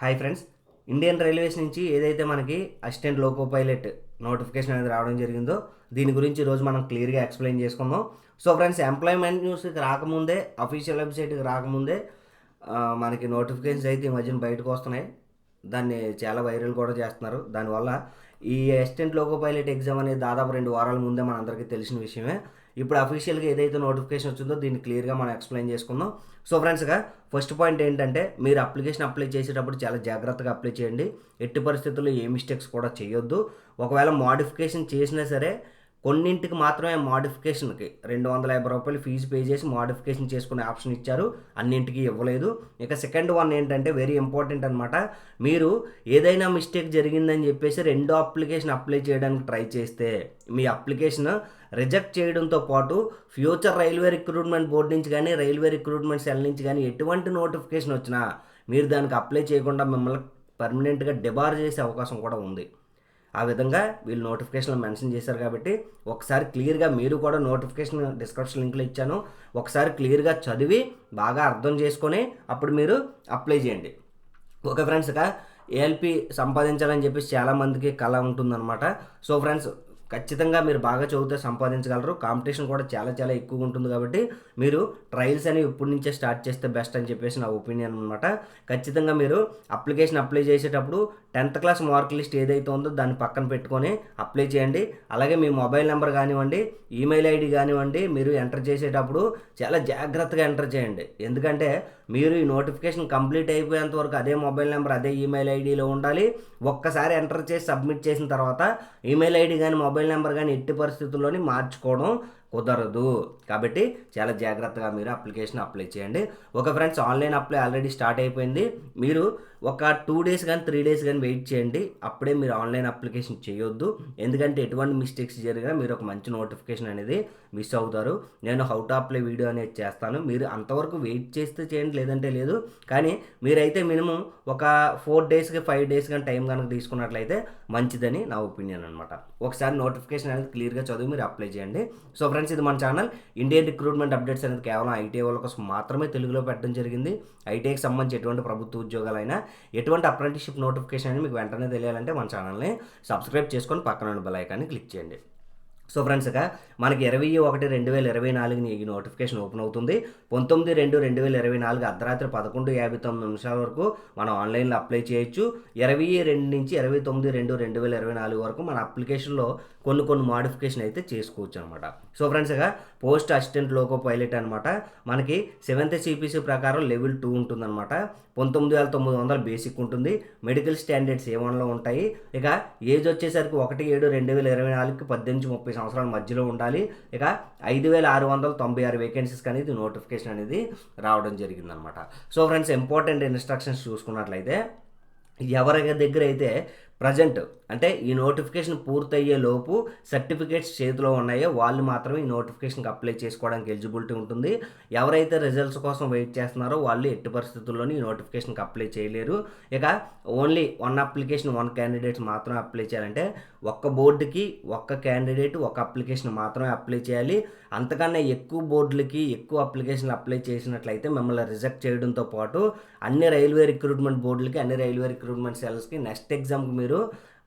Hi friends. Indian railways నుంచి ఏదైతే మనకి అసిస్టెంట్ లోకో పైలట్ నోటిఫికేషన్ అనేది రావడం జరిగిందో దీని గురించి ఈరోజు మనం క్లియర్గా ఎక్స్ప్లెయిన్ చేసుకుందాం. సో ఫ్రెండ్స్ ఎంప్లాయ్మెంట్ న్యూస్కి రాకముందే అఫీషియల్ వెబ్సైట్కి రాకముందే మనకి నోటిఫికేషన్స్ అయితే ఈ మధ్యన బయటకు వస్తున్నాయి. దాన్ని చాలా వైరల్ కూడా చేస్తున్నారు. దానివల్ల ఈ అసిస్టెంట్ లోకో పైలట్ ఎగ్జామ్ అనేది దాదాపు రెండు వారాల ముందే మనందరికీ తెలిసిన విషయమే. ఇప్పుడు అఫీషియల్గా ఏదైతే నోటిఫికేషన్ వచ్చిందో దీన్ని క్లియర్గా మనం ఎక్స్ప్లెయిన్ చేసుకుందాం. సో ఫ్రెండ్స్గా ఫస్ట్ పాయింట్ ఏంటంటే మీరు అప్లికేషన్ అప్లై చేసేటప్పుడు చాలా జాగ్రత్తగా అప్లై చేయండి. ఎట్టి పరిస్థితుల్లో ఏ మిస్టేక్స్ కూడా చేయొద్దు. ఒకవేళ మాడిఫికేషన్ చేసినా సరే కొన్నింటికి మాత్రమే మాడిఫికేషన్కి రెండు వందల యాభై రూపాయలు ఫీజు పే చేసి మాడిఫికేషన్ చేసుకునే ఆప్షన్ ఇచ్చారు. అన్నింటికి ఇవ్వలేదు. ఇక సెకండ్ వన్ ఏంటంటే వెరీ ఇంపార్టెంట్ అనమాట మీరు ఏదైనా మిస్టేక్ జరిగిందని చెప్పేసి రెండో అప్లికేషన్ అప్లై చేయడానికి ట్రై చేస్తే మీ అప్లికేషన్ రిజెక్ట్ చేయడంతో పాటు ఫ్యూచర్ రైల్వే రిక్రూట్మెంట్ బోర్డు నుంచి కానీ రైల్వే రిక్రూట్మెంట్ సెల్ నుంచి కానీ ఎటువంటి నోటిఫికేషన్ వచ్చినా మీరు దానికి అప్లై చేయకుండా మిమ్మల్ని పర్మనెంట్గా డిబార్ చేసే అవకాశం కూడా ఉంది. ఆ విధంగా వీళ్ళు నోటిఫికేషన్లో మెన్షన్ చేశారు కాబట్టి ఒకసారి క్లియర్గా మీరు కూడా నోటిఫికేషన్ డిస్క్రిప్షన్ లింక్లో ఇచ్చాను. ఒకసారి క్లియర్గా చదివి బాగా అర్థం చేసుకొని అప్పుడు మీరు అప్లై చేయండి. ఓకే ఫ్రెండ్స్ ఇక ఏఎల్పి సంపాదించాలని చెప్పేసి చాలామందికి కళ ఉంటుందన్నమాట. సో ఫ్రెండ్స్ ఖచ్చితంగా మీరు బాగా చదివితే సంపాదించగలరు. కాంపిటీషన్ కూడా చాలా చాలా ఎక్కువగా ఉంటుంది కాబట్టి మీరు ట్రయల్స్ అనేవి ఇప్పటి నుంచే స్టార్ట్ చేస్తే బెస్ట్ అని చెప్పేసి నా ఒపీనియన్ అనమాట ఖచ్చితంగా మీరు అప్లికేషన్ అప్లై చేసేటప్పుడు టెన్త్ క్లాస్ మార్క్ లిస్ట్ ఏదైతే ఉందో దాన్ని పక్కన పెట్టుకొని అప్లై చేయండి. అలాగే మీ మొబైల్ నెంబర్ కానివ్వండి ఈమెయిల్ ఐడి కానివ్వండి మీరు ఎంటర్ చేసేటప్పుడు చాలా జాగ్రత్తగా ఎంటర్ చేయండి. ఎందుకంటే మీరు ఈ నోటిఫికేషన్ కంప్లీట్ అయిపోయేంత వరకు అదే మొబైల్ నెంబర్ అదే ఈమెయిల్ ఐడిలో ఉండాలి. ఒక్కసారి ఎంటర్ చేసి సబ్మిట్ చేసిన తర్వాత ఈమెయిల్ ఐడి కానీ మొబైల్ మొబైల్ నెంబర్ కానీ ఎట్టి పరిస్థితుల్లోని మార్చుకోవడం కుదరదు. కాబట్టి చాలా జాగ్రత్తగా మీరు అప్లికేషన్ అప్లై చేయండి. ఒక friends online apply already start అయిపోయింది. మీరు ఒక టూ డేస్ కానీ త్రీ డేస్ కానీ వెయిట్ చేయండి. అప్పుడే మీరు ఆన్లైన్ అప్లికేషన్ చేయొద్దు. ఎందుకంటే ఎటువంటి మిస్టేక్స్ జరిగినా మీరు ఒక మంచి నోటిఫికేషన్ అనేది మిస్ అవుతారు. నేను హౌ టు అప్లై వీడియో అనేది చేస్తాను. మీరు అంతవరకు వెయిట్ చేస్తే చేయండి లేదంటే లేదు. కానీ మీరైతే మినిమం ఒక ఫోర్ డేస్కి ఫైవ్ డేస్ కానీ టైం కనుక తీసుకున్నట్లయితే మంచిదని నా ఒపీనియన్ అనమాట ఒకసారి నోటిఫికేషన్ అనేది క్లియర్గా చదివి మీరు అప్లై చేయండి. సో ఫ్రెండ్స్ ఇది మన ఛానల్. ఇండియన్ రిక్రూట్మెంట్ అప్డేట్స్ అనేది కేవలం ఐటీఐ వాళ్ళ కోసం మాత్రమే తెలుగులో పెట్టడం జరిగింది. ఐటీఐకి సంబంధించి ఎటువంటి ప్రభుత్వ ఉద్యోగాలైనా ఎటువంటి అప్రెంటిషిప్ నోటిఫికేషన్ అనేది మీకు వెంటనే తెలియాలంటే మన ఛానల్ని సబ్స్క్రైబ్ చేసుకొని పక్కన ఉన్న బెల్ ఐకాన్ని క్లిక్ చేయండి. సో ఫ్రెండ్స్ ఇక మనకి ఇరవై ఒకటి రెండు వేల ఇరవై నాలుగుని ఈ నోటిఫికేషన్ ఓపెన్ అవుతుంది. పంతొమ్మిది రెండు రెండు వేల ఇరవై నాలుగు అర్ధరాత్రి పదకొండు యాభై తొమ్మిది నిమిషాల వరకు మనం ఆన్లైన్లో అప్లై చేయొచ్చు. ఇరవై రెండు నుంచి ఇరవై తొమ్మిది రెండు రెండు వేల ఇరవై నాలుగు వరకు మన అప్లికేషన్లో కొన్ని కొన్ని మాడిఫికేషన్ అయితే చేసుకోవచ్చు అనమాట సో ఫ్రెండ్స్ ఇక పోస్ట్ అసిస్టెంట్ లోకో పైలట్ అనమాట మనకి సెవెంత్ సిపిసి ప్రకారం లెవెల్ టూ ఉంటుందన్నమాట. పంతొమ్మిది వేల తొమ్మిది వందల బేసిక్ ఉంటుంది. మెడికల్ స్టాండర్డ్స్ ఏ వన్లో ఉంటాయి. ఇక ఏజ్ వచ్చేసరికి ఒకటి ఏడు రెండు వేల ఇరవై నాలుగుకి పద్దెనిమిది ముప్పై సంవత్సరాల మధ్యలో ఉండాలి. ఇక ఐదు వేల ఆరు వందల తొంభై ఆరు వేకెన్సీస్కి అనేది నోటిఫికేషన్ అనేది రావడం జరిగిందనమాట. సో ఫ్రెండ్స్ ఇంపార్టెంట్ ఇన్స్ట్రక్షన్స్ చూసుకున్నట్లయితే ఎవరి దగ్గర అయితే ప్రజెంట్. అంటే ఈ నోటిఫికేషన్ పూర్తయ్యే లోపు సర్టిఫికేట్స్ చేతిలో ఉన్నాయో వాళ్ళు మాత్రమే ఈ నోటిఫికేషన్కి అప్లై చేసుకోవడానికి ఎలిజిబిలిటీ ఉంటుంది. ఎవరైతే రిజల్ట్స్ కోసం వెయిట్ చేస్తున్నారో వాళ్ళు ఎట్టి పరిస్థితుల్లోని ఈ నోటిఫికేషన్కి అప్లై చేయలేరు. ఇక only one application one candidates మాత్రమే అప్లై చేయాలంటే ఒక్క బోర్డుకి ఒక్క క్యాండిడేట్ ఒక అప్లికేషన్ మాత్రమే అప్లై చేయాలి. అంతకన్నా ఎక్కువ బోర్డులకి ఎక్కువ అప్లికేషన్లు అప్లై చేసినట్లయితే మిమ్మల్ని రిజెక్ట్ చేయడంతో పాటు అన్ని రైల్వే రిక్రూట్మెంట్ బోర్డులకి అన్ని రైల్వే రిక్రూట్మెంట్ సెల్స్కి నెక్స్ట్ ఎగ్జామ్కి మీరు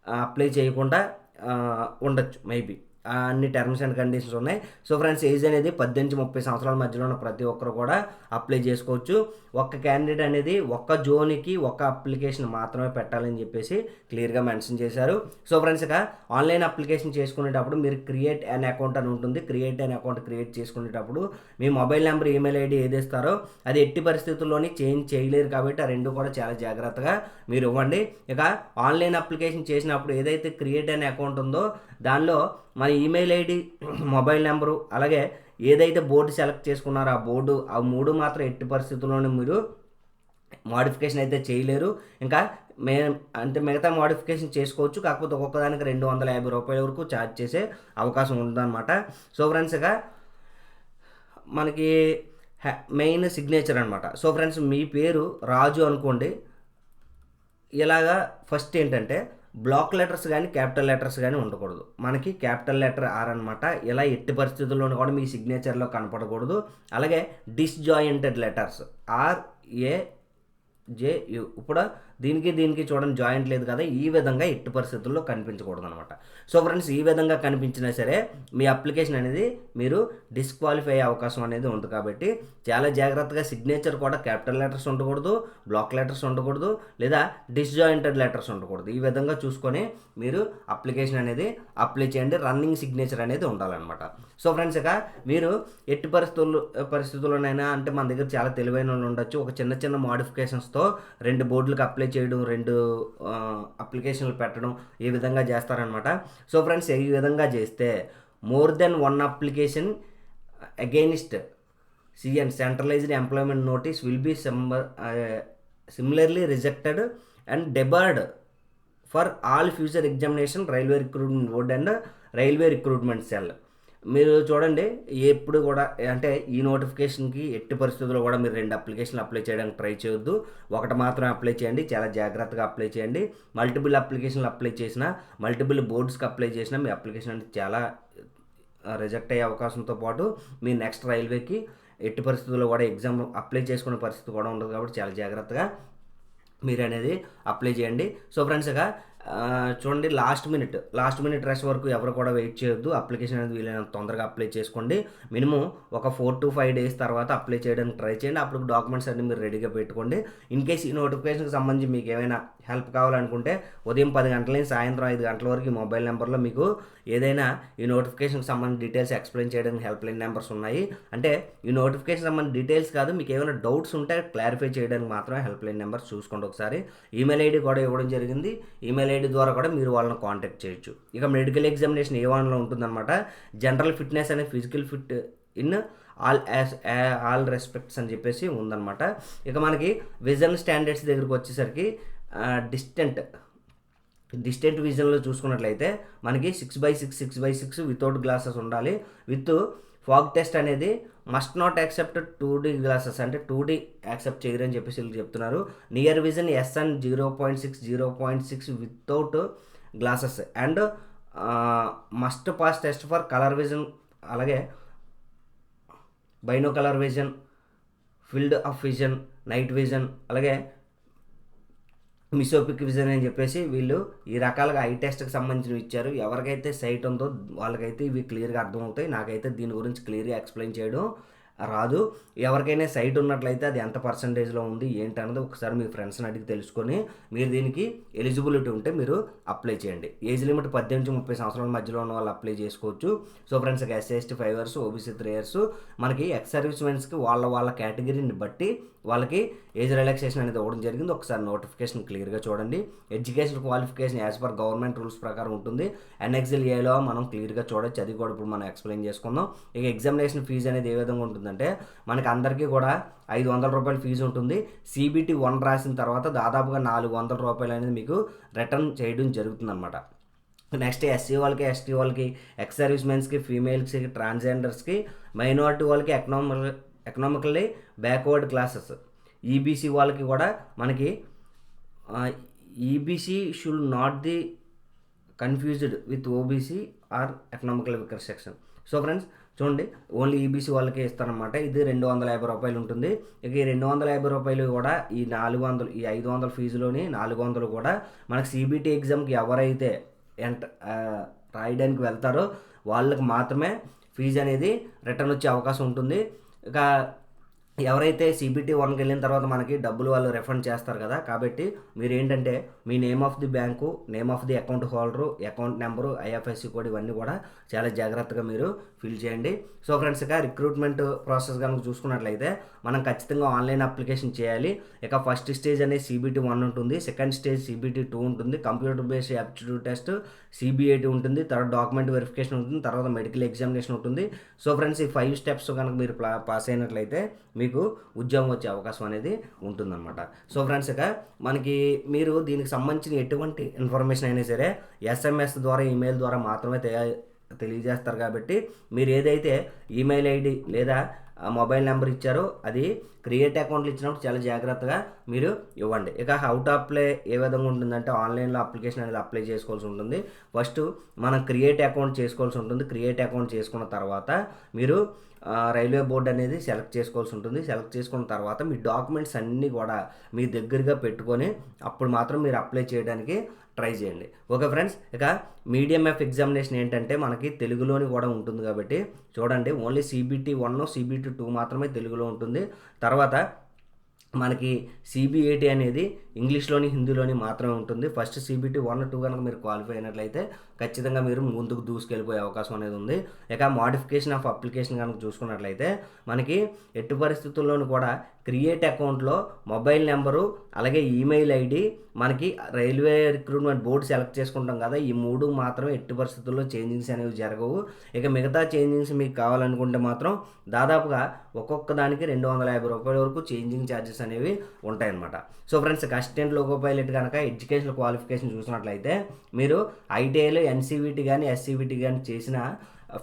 అప్లై చేయకుండా ఉండొచ్చు మేబీ అన్ని టర్మ్స్ అండ్ కండిషన్స్ ఉన్నాయి. సో ఫ్రెండ్స్ ఏజ్ అనేది పద్దెనిమిది ముప్పై సంవత్సరాల మధ్యలో ఉన్న ప్రతి ఒక్కరు కూడా అప్లై చేసుకోవచ్చు. ఒక్క క్యాండిడేట్ అనేది ఒక్క జోన్కి ఒక్క అప్లికేషన్ మాత్రమే పెట్టాలని చెప్పేసి క్లియర్గా మెన్షన్ చేశారు. సో ఫ్రెండ్స్ ఇక ఆన్లైన్ అప్లికేషన్ చేసుకునేటప్పుడు మీరు క్రియేట్ అన్ అకౌంట్ అని ఉంటుంది. క్రియేట్ అన్ అకౌంట్ క్రియేట్ చేసుకునేటప్పుడు మీ మొబైల్ నెంబర్ ఈమెయిల్ ఐడి ఏది ఇస్తారో అది ఎట్టి పరిస్థితుల్లోని చేంజ్ చేయలేరు కాబట్టి ఆ రెండు కూడా చాలా జాగ్రత్తగా మీరు ఇవ్వండి. ఇక ఆన్లైన్ అప్లికేషన్ చేసినప్పుడు ఏదైతే క్రియేట్ అనే అకౌంట్ ఉందో దానిలో మన ఈమెయిల్ ఐడి మొబైల్ నెంబరు అలాగే ఏదైతే బోర్డు సెలెక్ట్ చేసుకున్నారో ఆ బోర్డు ఆ మూడు మాత్రం ఎట్టి పరిస్థితుల్లోనూ మీరు మాడిఫికేషన్ అయితే చేయలేరు. ఇంకా మే అంటే మిగతా మాడిఫికేషన్ చేసుకోవచ్చు కాకపోతే ఒక్కొక్కదానికి రెండు వందల యాభై రూపాయల వరకు ఛార్జ్ చేసే అవకాశం ఉందన్నమాట. సో ఫ్రెండ్స్ ఇక మనకి మెయిన్ సిగ్నేచర్ అనమాట సో ఫ్రెండ్స్ మీ పేరు రాజు అనుకోండి. ఇలాగా ఫస్ట్ ఏంటంటే బ్లాక్ లెటర్స్ కానీ క్యాపిటల్ లెటర్స్ కానీ ఉండకూడదు. మనకి క్యాపిటల్ లెటర్ ఆర్ అనమాట ఇలా ఎట్టి పరిస్థితుల్లోనూ కూడా మీ సిగ్నేచర్లో కనపడకూడదు. అలాగే disjointed letters R A J U ఇప్పుడు దీనికి దీనికి చూడండి జాయింట్ లేదు కదా ఈ విధంగా ఎట్టి పరిస్థితుల్లో కనిపించకూడదు అనమాట సో ఫ్రెండ్స్ ఈ విధంగా కనిపించినా సరే మీ అప్లికేషన్ అనేది మీరు డిస్క్వాలిఫై అయ్యే అవకాశం అనేది ఉంది కాబట్టి చాలా జాగ్రత్తగా సిగ్నేచర్ కూడా క్యాపిటల్ లెటర్స్ ఉండకూడదు బ్లాక్ లెటర్స్ ఉండకూడదు లేదా డిస్జాయింటెడ్ లెటర్స్ ఉండకూడదు. ఈ విధంగా చూసుకొని మీరు అప్లికేషన్ అనేది అప్లై చేయండి. రన్నింగ్ సిగ్నేచర్ అనేది ఉండాలన్నమాట. సో ఫ్రెండ్స్ ఇక మీరు ఎట్టి పరిస్థితుల్లో పరిస్థితుల్లోనైనా అంటే మన దగ్గర చాలా తెలివైన వాళ్ళు ఉండొచ్చు. ఒక చిన్న చిన్న మోడిఫికేషన్స్తో రెండు బోర్డులకు అప్లై చేయడం రెండు అప్లికేషన్లు పెట్టడం ఈ విధంగా చేస్తారనమాట సో ఫ్రెండ్స్ ఈ విధంగా చేస్తే more than one application against CEN centralised employment notice will be similarly rejected and debarred for all future examination railway recruitment board and railway recruitment cell. మీరు చూడండి ఎప్పుడు కూడా అంటే ఈ నోటిఫికేషన్కి ఎట్టి పరిస్థితుల్లో కూడా మీరు రెండు అప్లికేషన్లు అప్లై చేయడానికి ట్రై చేయొద్దు. ఒకటి మాత్రమే అప్లై చేయండి చాలా జాగ్రత్తగా అప్లై చేయండి. మల్టిపుల్ అప్లికేషన్లు అప్లై చేసినా మల్టిపుల్ బోర్డ్స్కి అప్లై చేసినా మీ అప్లికేషన్ అనేది చాలా రిజెక్ట్ అయ్యే అవకాశంతో పాటు మీ నెక్స్ట్ రైల్వేకి ఎట్టి పరిస్థితుల్లో కూడా ఎగ్జామ్ అప్లై చేసుకునే పరిస్థితి కూడా ఉండదు కాబట్టి చాలా జాగ్రత్తగా మీరు అనేది అప్లై చేయండి. సో ఫ్రెండ్స్గా చూడండి last minute last minute rush వరకు ఎవరు కూడా వెయిట్ చేయొద్దు. అప్లికేషన్ అనేది వీలైనంత తొందరగా అప్లై చేసుకోండి. మినిమం ఒక ఫోర్ టు ఫైవ్ డేస్ తర్వాత అప్లై చేయడానికి ట్రై చేయండి. అప్పుడు డాక్యుమెంట్స్ అన్ని మీరు రెడీగా పెట్టుకోండి. ఇన్ కేస్ ఈ నోటిఫికేషన్కి సంబంధించి మీకు ఏమైనా హెల్ప్ కావాలనుకుంటే ఉదయం పది గంటల నుంచి సాయంత్రం ఐదు గంటల వరకు ఈ మొబైల్ నెంబర్లో మీకు ఏదైనా ఈ నోటిఫికేషన్కి సంబంధించి డీటెయిల్స్ ఎక్స్ప్లెయిన్ చేయడానికి హెల్ప్ లైన్ నెంబర్స్ ఉన్నాయి. అంటే ఈ నోటిఫికేషన్ సంబంధించి డీటెయిల్స్ కాదు మీకు ఏమైనా డౌట్స్ ఉంటే క్లారిఫై చేయడానికి మాత్రమే హెల్ప్ లైన్ నెంబర్స్ చూసుకోండి ఒకసారి. ఈమెయిల్ ఐడి కూడా ఇవ్వడం జరిగింది. ఈమెయిల్ ఐడి ద్వారా కూడా మీరు వాళ్ళని కాంటాక్ట్ చేయొచ్చు. ఇక మెడికల్ ఎగ్జామినేషన్ ఏ వాళ్ళలో ఉంటుందన్నమాట. జనరల్ ఫిట్నెస్ అనే physical fit in all as all respects అని చెప్పేసి ఉందన్నమాట. ఇక మనకి విజన్ స్టాండర్డ్స్ దగ్గరికి వచ్చేసరికి డిస్టెంట్ డిస్టెంట్ విజన్లో చూసుకున్నట్లయితే మనకి six by six six by six without glasses ఉండాలి. విత్ ఫాగ్ టెస్ట్ అనేది must not accept two D glasses అంటే టూ డీ యాక్సెప్ట్ చేయరని చెప్పేసి వీళ్ళు చెప్తున్నారు. Near vision S N zero point six zero point six without glasses. And must pass test for colour vision అలాగే binocular vision field of vision night vision అలాగే mesopic vision అని చెప్పేసి వీళ్ళు ఈ రకాలుగా ఐ టెస్ట్కి సంబంధించినవి ఇచ్చారు. ఎవరికైతే సైట్ ఉందో వాళ్ళకైతే ఇవి క్లియర్గా అర్థమవుతాయి. నాకైతే దీని గురించి క్లియర్గా ఎక్స్ప్లెయిన్ చేయడం రాదు. ఎవరికైనా సైట్ ఉన్నట్లయితే అది ఎంత పర్సంటేజ్లో ఉంది ఏంటి అన్నది ఒకసారి మీ ఫ్రెండ్స్ని అడిగి తెలుసుకొని మీరు దీనికి ఎలిజిబిలిటీ ఉంటే మీరు అప్లై చేయండి. ఏజ్ లిమిట్ పద్దెనిమిది ముప్పై సంవత్సరాల మధ్యలో ఉన్న వాళ్ళు అప్లై చేసుకోవచ్చు. So friends SC ST five years OBC three years మనకి ఎక్స్ సర్వీస్మెన్స్కి వాళ్ళ వాళ్ళ కేటగిరీని బట్టి వాళ్ళకి ఏజ్ రిలాక్సేషన్ అనేది ఇవ్వడం జరిగింది. ఒకసారి నోటిఫికేషన్ క్లియర్గా చూడండి. Education qualification as per government rules ప్రకారం ఉంటుంది. ఎన్ఎక్సెల్ ఏలో మనం క్లియర్గా చూడొచ్చు. అది కూడా ఇప్పుడు మనం ఎక్స్ప్లెయిన్ చేసుకుందాం. ఇక ఎగ్జామినేషన్ ఫీజు అనేది ఏ విధంగా ఉంటుంది ఉంటుందంటే మనకి అందరికీ కూడా ఐదు వందల రూపాయల ఫీజు ఉంటుంది. సిబిటి వన్ రాసిన తర్వాత దాదాపుగా నాలుగు వందల రూపాయలు అనేది మీకు రిటర్న్ చేయడం జరుగుతుందన్నమాట. నెక్స్ట్ ఎస్సీ వాళ్ళకి ఎస్టీ వాళ్ళకి ఎక్స్ సర్వీస్ మెన్స్కి ఫీమేల్స్కి ట్రాన్స్జెండర్స్కి మైనారిటీ వాళ్ళకి economic economically backward classes EBC వాళ్ళకి కూడా మనకి EBC should not the confused with OBC or economical weaker section so friends చూడండి ఓన్లీ ఈబీసీ వాళ్ళకే ఇస్తారనమాట ఇది రెండు వందల యాభై రూపాయలు ఉంటుంది. ఇక ఈ రెండు వందల యాభై రూపాయలు కూడా ఈ నాలుగు వందలు ఈ ఐదు వందల ఫీజులోని నాలుగు వందలు కూడా మనకి సిబిటీ ఎగ్జామ్కి ఎవరైతే ఎంట రాయడానికి వెళ్తారో వాళ్ళకి మాత్రమే ఫీజు అనేది రిటర్న్ వచ్చే అవకాశం ఉంటుంది. ఇక ఎవరైతే సిబిటీ వన్కి వెళ్ళిన తర్వాత మనకి డబ్బులు వాళ్ళు రిఫండ్ చేస్తారు కదా కాబట్టి మీరు ఏంటంటే మీ name of the bank name of the account holder account number IFSC code ఇవన్నీ కూడా చాలా జాగ్రత్తగా మీరు ఫిల్ చేయండి. సో ఫ్రెండ్స్ ఇక రిక్రూట్మెంట్ ప్రాసెస్ కనుక చూసుకున్నట్లయితే మనం ఖచ్చితంగా ఆన్లైన్ అప్లికేషన్ చేయాలి. ఇక ఫస్ట్ స్టేజ్ అనేది సీబీటీ వన్ ఉంటుంది. సెకండ్ స్టేజ్ సిబిటీ టూ ఉంటుంది. Computer based aptitude test CBAT ఉంటుంది. తర్వాత డాక్యుమెంట్ వెరిఫికేషన్ ఉంటుంది. తర్వాత మెడికల్ ఎగ్జామినేషన్ ఉంటుంది. సో ఫ్రెండ్స్ ఈ ఫైవ్ స్టెప్స్ కనుక మీరు ప్లా పాస్ అయినట్లయితే మీకు ఉద్యోగం వచ్చే అవకాశం అనేది ఉంటుందన్నమాట. సో ఫ్రెండ్స్ ఇక మనకి మీరు దీనికి సంబంధించిన ఎటువంటి ఇన్ఫర్మేషన్ అయినా సరే ఎస్ఎంఎస్ ద్వారా ఈమెయిల్ ద్వారా మాత్రమే తయారు తెలియజేస్తారు కాబట్టి మీరు ఏదైతే ఈమెయిల్ ఐడి లేదా మొబైల్ నెంబర్ ఇచ్చారో అది క్రియేట్ అకౌంట్లు ఇచ్చినప్పుడు చాలా జాగ్రత్తగా మీరు ఇవ్వండి. ఇక హౌ టు అప్లై ఏ విధంగా ఉంటుందంటే ఆన్లైన్లో అప్లికేషన్ అనేది అప్లై చేసుకోవాల్సి ఉంటుంది. ఫస్ట్ మనం క్రియేట్ అకౌంట్ చేసుకోవాల్సి ఉంటుంది. క్రియేట్ అకౌంట్ చేసుకున్న తర్వాత మీరు రైల్వే బోర్డు అనేది సెలెక్ట్ చేసుకోవాల్సి ఉంటుంది. సెలెక్ట్ చేసుకున్న తర్వాత మీ డాక్యుమెంట్స్ అన్నీ కూడా మీ దగ్గరగా పెట్టుకొని అప్పుడు మాత్రం మీరు అప్లై చేయడానికి ట్రై చేయండి. ఓకే ఫ్రెండ్స్ ఇక మీడియం ఎఫ్ ఎగ్జామినేషన్ ఏంటంటే మనకి తెలుగులోని కూడా ఉంటుంది కాబట్టి చూడండి only CBT one CBT two మాత్రమే తెలుగులో ఉంటుంది. తర్వాత మనకి సిబిఏటి అనేది ఇంగ్లీష్లోని హిందీలోని మాత్రమే ఉంటుంది. ఫస్ట్ సిబిటీ వన్ టూ కనుక మీరు క్వాలిఫై అయినట్లయితే ఖచ్చితంగా మీరు ముందుకు దూసుకెళ్ళిపోయే అవకాశం అనేది ఉంది. ఇక మాడిఫికేషన్ ఆఫ్ అప్లికేషన్ కనుక చూసుకున్నట్లయితే మనకి ఎట్టి పరిస్థితుల్లోనూ కూడా క్రియేట్ అకౌంట్లో మొబైల్ నెంబరు అలాగే ఈమెయిల్ ఐడి మనకి రైల్వే రిక్రూట్మెంట్ బోర్డు సెలెక్ట్ చేసుకుంటాం కదా ఈ మూడు మాత్రమే ఎట్టి పరిస్థితుల్లో చేంజింగ్స్ అనేవి జరగవు. ఇక మిగతా చేంజింగ్స్ మీకు కావాలనుకుంటే మాత్రం దాదాపుగా ఒక్కొక్క దానికి రెండు వందల యాభై రూపాయల వరకు చేంజింగ్ ఛార్జెస్ అనేవి ఉంటాయన్నమాట. So friends assistant loco pilot కనుక ఎడ్యుకేషన్ క్వాలిఫికేషన్ చూసినట్లయితే మీరు ఐటీఐలో ఎన్సీవీటీ కానీ ఎస్సీవీటీ కానీ చేసిన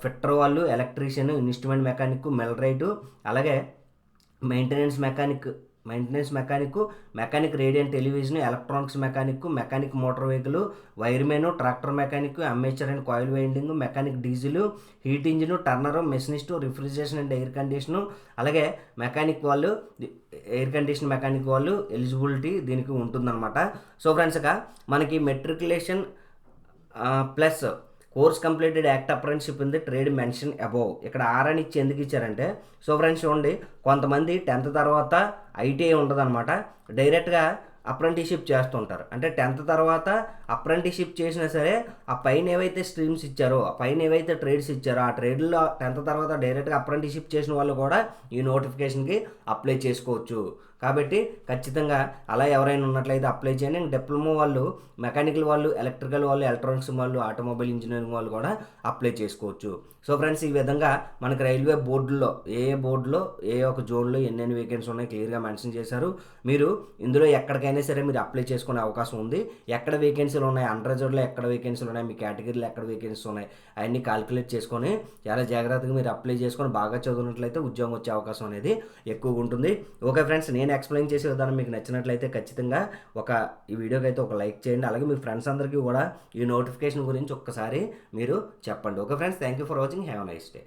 ఫిట్టర్ వాళ్ళు ఎలక్ట్రీషియన్ ఇన్స్ట్రుమెంట్ మెకానిక్ మెల్రైటు అలాగే maintenance mechanic maintenance mechanic mechanic radio and television electronics mechanic mechanic motor vehicle wireman tractor mechanic armature and coil winding mechanic diesel heat engine turner machinist refrigeration and air condition అలాగే mechanic వాళ్ళు air condition mechanic వాళ్ళు eligibility దీనికి ఉంటుందన్నమాట. So ఫ్రెండ్స్గా మనకి matriculation plus course completed act apprenticeship ఉంది trade mention above. ఇక్కడ are అని ఇచ్చి ఎందుకు ఇచ్చారంటే సో ఫ్రెండ్స్ చూడండి కొంతమంది టెన్త్ తర్వాత ఐటీఐ ఉంటుంది డైరెక్ట్గా అప్రెంటిషిప్ చేస్తుంటారు. అంటే టెన్త్ తర్వాత అప్రెంటిషిప్ చేసినా సరే ఆ పైన ఏవైతే స్ట్రీమ్స్ ఇచ్చారో ఆ పైన ఏవైతే ట్రేడ్స్ ఇచ్చారో ఆ ట్రేడ్లో టెన్త్ తర్వాత డైరెక్ట్గా అప్రెంటిషిప్ చేసిన వాళ్ళు కూడా ఈ నోటిఫికేషన్కి అప్లై చేసుకోవచ్చు. కాబట్టి ఖచ్చితంగా అలా ఎవరైనా ఉన్నట్లయితే అప్లై చేయండి. డిప్లొమా వాళ్ళు మెకానికల్ వాళ్ళు ఎలక్ట్రికల్ వాళ్ళు ఎలక్ట్రానిక్స్ వాళ్ళు ఆటోమొబైల్ ఇంజనీరింగ్ వాళ్ళు కూడా అప్లై చేసుకోవచ్చు. సో ఫ్రెండ్స్ ఈ విధంగా మనకి రైల్వే బోర్డులో ఏ ఏ బోర్డులో ఏ ఒక జోన్లో ఎన్నెన్ని వేకెన్సీ ఉన్నాయి క్లియర్గా మెన్షన్ చేశారు. మీరు ఇందులో ఎక్కడికైనా సరే మీరు అప్లై చేసుకునే అవకాశం ఉంది. ఎక్కడ వేకెన్సీలు ఉన్నాయి? అండర్జోడ్లో ఎక్కడ వేకెన్సీలు ఉన్నాయి? మీ కేటగిరీలో ఎక్కడ వేకెన్సీలు ఉన్నాయి? అవన్నీ కాలిక్యులేట్ చేసుకొని చాలా జాగ్రత్తగా మీరు అప్లై చేసుకొని బాగా చదివినట్లయితే ఉద్యోగం వచ్చే అవకాశం అనేది ఎక్కువగా ఉంటుంది. ఓకే ఫ్రెండ్స్ నేను ఎక్స్ప్లెయిన్ చేసే విధానం మీకు నచ్చినట్లయితే ఖచ్చితంగా ఒక ఈ వీడియోకి అయితే ఒక లైక్ చేయండి. అలాగే మీ ఫ్రెండ్స్ అందరికీ కూడా ఈ నోటిఫికేషన్ గురించి ఒక్కసారి మీరు చెప్పండి. Okay friends thank you for watching have nice day